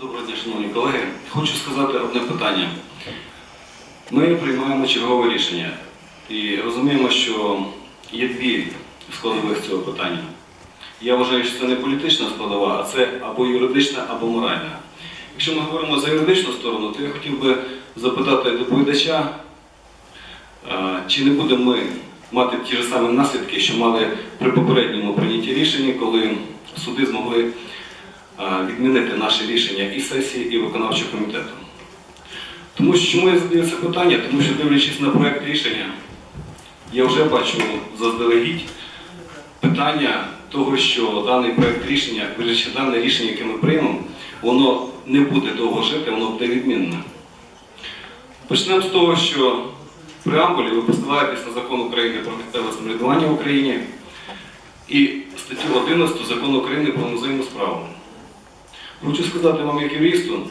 Доброго дня, шановні колеги. Хочу сказати одне питання. Ми приймаємо чергове рішення і розуміємо, що є дві складових цього питання. Я вважаю, що це не політична складова, а це або юридична, або моральна. Якщо ми говоримо за юридичну сторону, то я хотів би запитати доповідача, е, чи не будемо ми мати ті ж самі наслідки, що мали при попередньому прийнятті рішення, коли суди змогли відмінити наше рішення і сесії, і виконавчого комітету. Тому що чому я задаю це питання? Тому що дивлячись на проект рішення, я вже бачу заздалегідь питання того, що даний проект рішення, вірніше, дане рішення, яке ми приймемо, воно не буде довго жити, воно буде відмінне. Почнемо з того, що в преамбулі ви посилаєтесь на закон України про місцеве самоврядування в Україні і статтю 11 закону України про музейну справу. Хочу сказати вам, як юристу,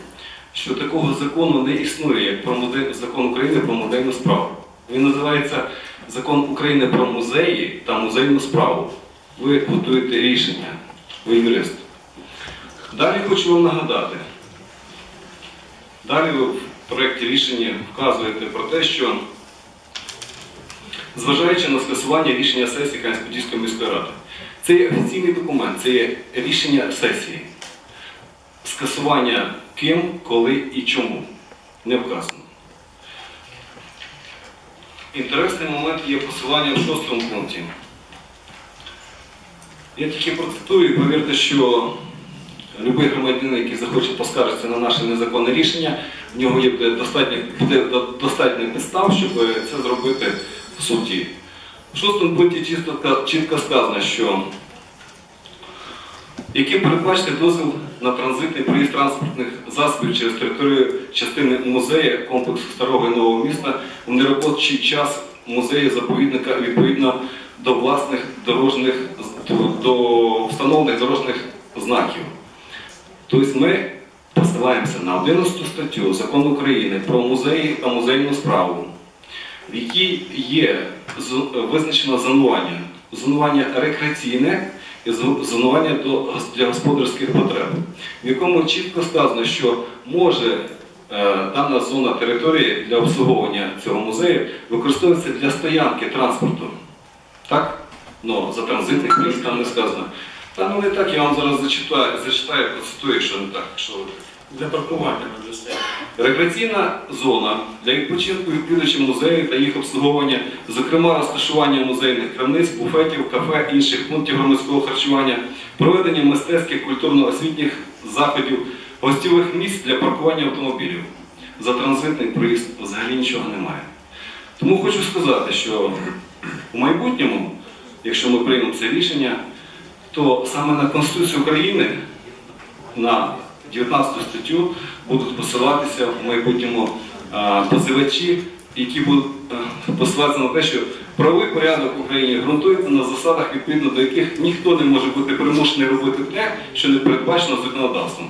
що такого закону не існує, як про музе- закон України про музейну справу. Він називається Закон України про музеї та музейну справу. Ви готуєте рішення, ви юрист. Далі хочу вам нагадати. Далі ви в проєкті рішення вказуєте про те, що зважаючи на скасування рішення сесії Кам'янськ-Подільської міської ради, це є офіційний документ, це є рішення сесії. Скасування ким, коли і чому не вказано. Інтересний момент є посилання в шостому пункті. Я тільки процитую і повірте, що будь-який громадянин, який захоче поскаржитися на наше незаконне рішення, в нього є достатньо, підстав, щоб це зробити в суді. В шостому пункті чітко, чітко сказано, що яким передбачити дозвіл на транзитний проїзд транспортних засобів через територію частини музею комплексу старого і нового міста у неробочий час музею заповідника відповідно до власних дорожніх до встановлених дорожніх знаків. Тобто ми посилаємося на 11 статтю Закону України про музеї та музейну справу, в якій є визначено зонування. Зонування рекреаційне і зонування для господарських потреб, в якому чітко сказано, що може е, дана зона території для обслуговування цього музею використовується для стоянки транспорту. Так? Ну, за транзитних там не сказано. Та ну не так, я вам зараз зачитаю, зачитаю, процитую, якщо не так. Якщо Для паркування для стоянки. Рекреаційна зона для відпочинку відвідувачів музею та їх обслуговування, зокрема розташування музейних крамниць, буфетів, кафе, інших пунктів громадського харчування, проведення мистецьких культурно-освітніх заходів, гостьових місць для паркування автомобілів. За транзитний проїзд взагалі нічого немає. Тому хочу сказати, що у майбутньому, якщо ми приймемо це рішення, то саме на Конституцію України на 19 статтю будуть посилатися в майбутньому позивачі, які будуть посилатися на те, що правовий порядок в Україні ґрунтується на засадах, відповідно до яких ніхто не може бути примушений робити те, що не передбачено законодавством.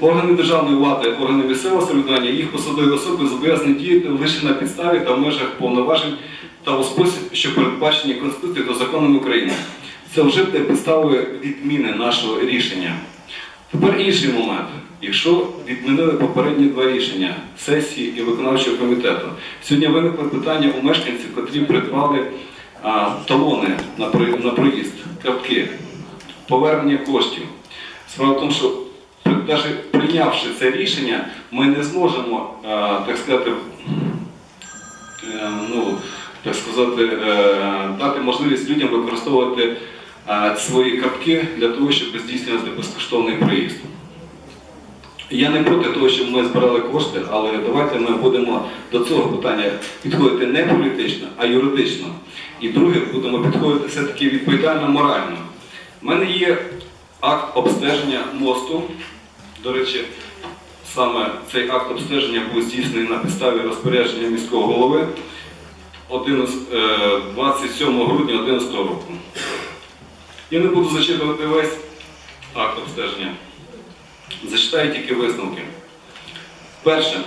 Органи державної влади, органи місцевого самоврядування, їх посадові особи зобов'язані діяти лише на підставі та в межах повноважень та у спосіб, що передбачені Конституцією та законами України. Це вже буде підставою відміни нашого рішення. Тепер інший момент. Якщо відмінили попередні два рішення сесії і виконавчого комітету, сьогодні виникло питання у мешканців, котрі придбали а, талони на, на проїзд, картки, повернення коштів. Справа в тому, що навіть прийнявши це рішення, ми не зможемо, а, так сказати, е, ну, так сказати, е, дати можливість людям використовувати свої картки для того, щоб здійснювати безкоштовний проїзд. Я не проти того, щоб ми збирали кошти, але давайте ми будемо до цього питання підходити не політично, а юридично. І друге, будемо підходити все-таки відповідально морально. У мене є акт обстеження мосту. До речі, саме цей акт обстеження був здійснений на підставі розпорядження міського голови 11, е, 27 грудня 2011 року. Я не буду зачитувати весь акт обстеження. Зачитаю тільки висновки. Перше.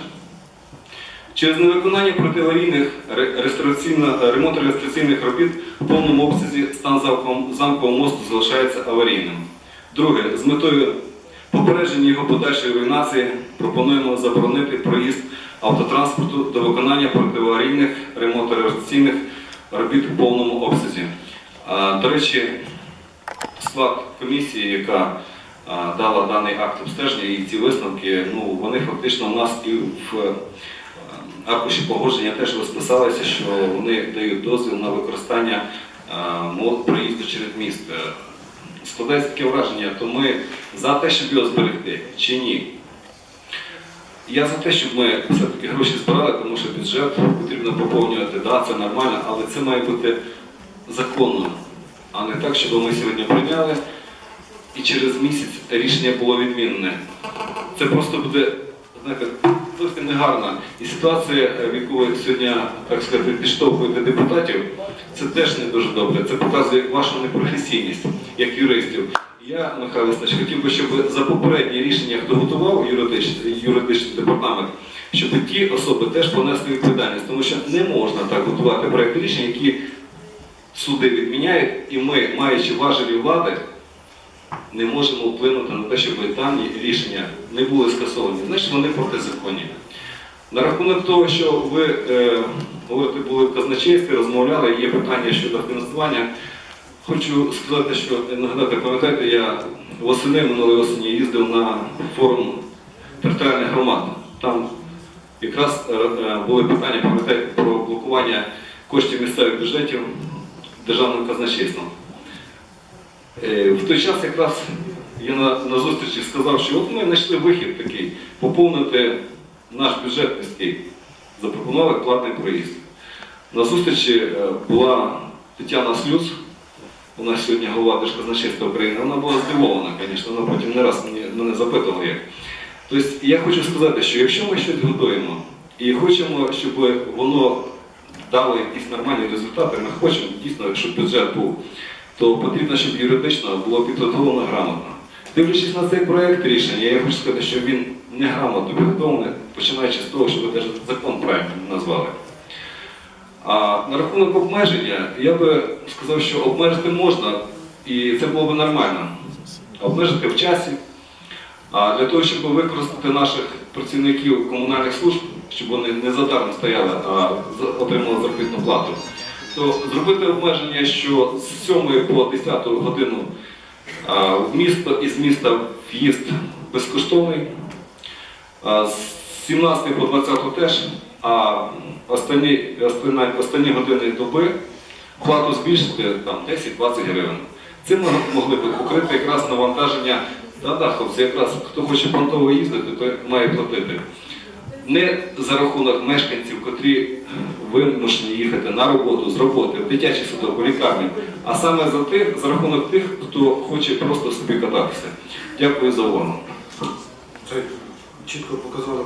Через невиконання протиаварійних ре- реставраційно- ремонту реставраційних робіт в повному обсязі стан замкового, мосту залишається аварійним. Друге, з метою попередженні його подальшої руйнації пропонуємо заборонити проїзд автотранспорту до виконання протиаварійних ремонтно-реверсійних робіт в повному обсязі. До речі, склад комісії, яка дала даний акт обстеження і ці висновки, ну вони фактично у нас і в аркуші погодження теж розписалися, що вони дають дозвіл на використання мод проїзду через міст. Е, Складається таке враження, то ми за те, щоб його зберегти, чи ні? Я за те, щоб ми все-таки гроші збирали, тому що бюджет потрібно поповнювати, да, це нормально, але це має бути законно, а не так, щоб ми сьогодні прийняли і через місяць рішення було відмінне. Це просто буде, знаєте, зовсім негарна. І ситуація, е, в яку сьогодні, так сказати, підштовхуєте депутатів, це теж не дуже добре. Це показує вашу непрофесійність як юристів. Я, Михайло Васильович, хотів би, щоб за попереднє рішення, хто готував юридичний, юридичний департамент, щоб ті особи теж понесли відповідальність, тому що не можна так готувати проєкт рішень, які суди відміняють, і ми, маючи важелі влади, не можемо вплинути на те, щоб дані рішення не були скасовані. Значить, вони протизаконні. На рахунок того, що ви е, були в казначействі, розмовляли, є питання щодо фінансування. Хочу сказати, що е, нагадати, пам'ятаєте, я восени минулої осені їздив на форум територіальних громад. Там якраз е, е, були питання, пам'ятаєте, про блокування коштів місцевих бюджетів державним казначейством. Е, В той час якраз я на, на зустрічі сказав, що от ми знайшли вихід такий, поповнити наш бюджет міський, запропонували платний проїзд. На зустрічі е, була Тетяна Слюц, нас сьогодні голова Держказначейства України, вона була здивована, звісно, вона потім не раз мені, мене запитувала як. Тобто я хочу сказати, що якщо ми щось готуємо і хочемо, щоб воно дало якісь нормальні результати, ми хочемо дійсно, щоб бюджет був, то потрібно, щоб юридично було підготовлено грамотно. Дивлячись на цей проєкт рішення, я хочу сказати, що він неграмотно підготовлений, починаючи з того, що ви навіть закон правильно назвали. А на рахунок обмеження, я би сказав, що обмежити можна, і це було б нормально. Обмежити в часі. А для того, щоб використати наших працівників комунальних служб, щоб вони не задаром стояли, а отримали заробітну плату, то зробити обмеження, що з 7 по 10 годину в місто із міста в'їзд безкоштовний, з 17 по 20 теж, а останні, останні, останні години доби плату збільшити 10-20 гривень. Цим ми могли б покрити якраз навантаження, да, хлопці, якраз хто хоче понтово їздити, той має платити. Не за рахунок мешканців, котрі вимушені їхати на роботу, з роботи, в дитячий садок, у лікарні, а саме за тих, за рахунок тих, хто хоче просто собі кататися. Дякую за увагу. Чітко показали